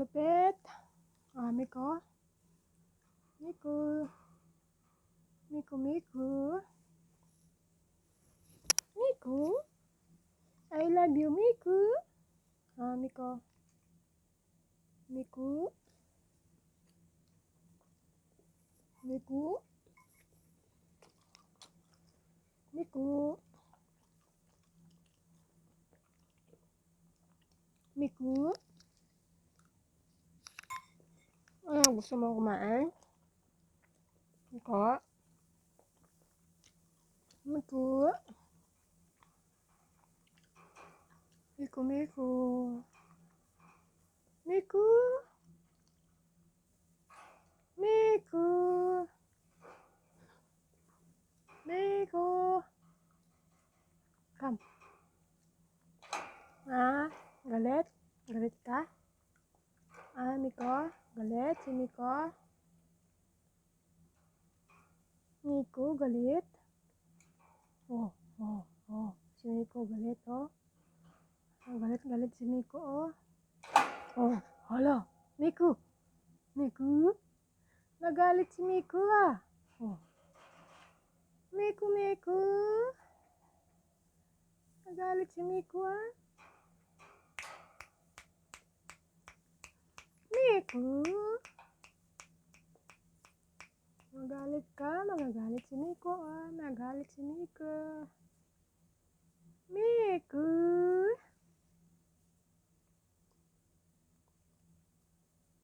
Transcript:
malupit. Ah, Miko. Miku. Miku, Miku. Miku. I love you, Miku. Ah, Miko. Miku. Miku. Miku. Miku. Ano gusto mo kumain? Miko. Miku. Miku, Miku. Miku. Miku. Miku. Come. Ah, galit? Galit ka? Ah, Miko? Galit si Miko? Miko, galit? Oh, oh, oh. Si Miko galit, oh. Oh, galit, galit si Miko, oh. Oh, hala. Miko. Miko? Nagalit si Miko, ah. Oh. Miko, Miko. Nagalit si Miko, ah. Miko. Magalit ka, magagalit si Miko, ah. Nagalit si Miko.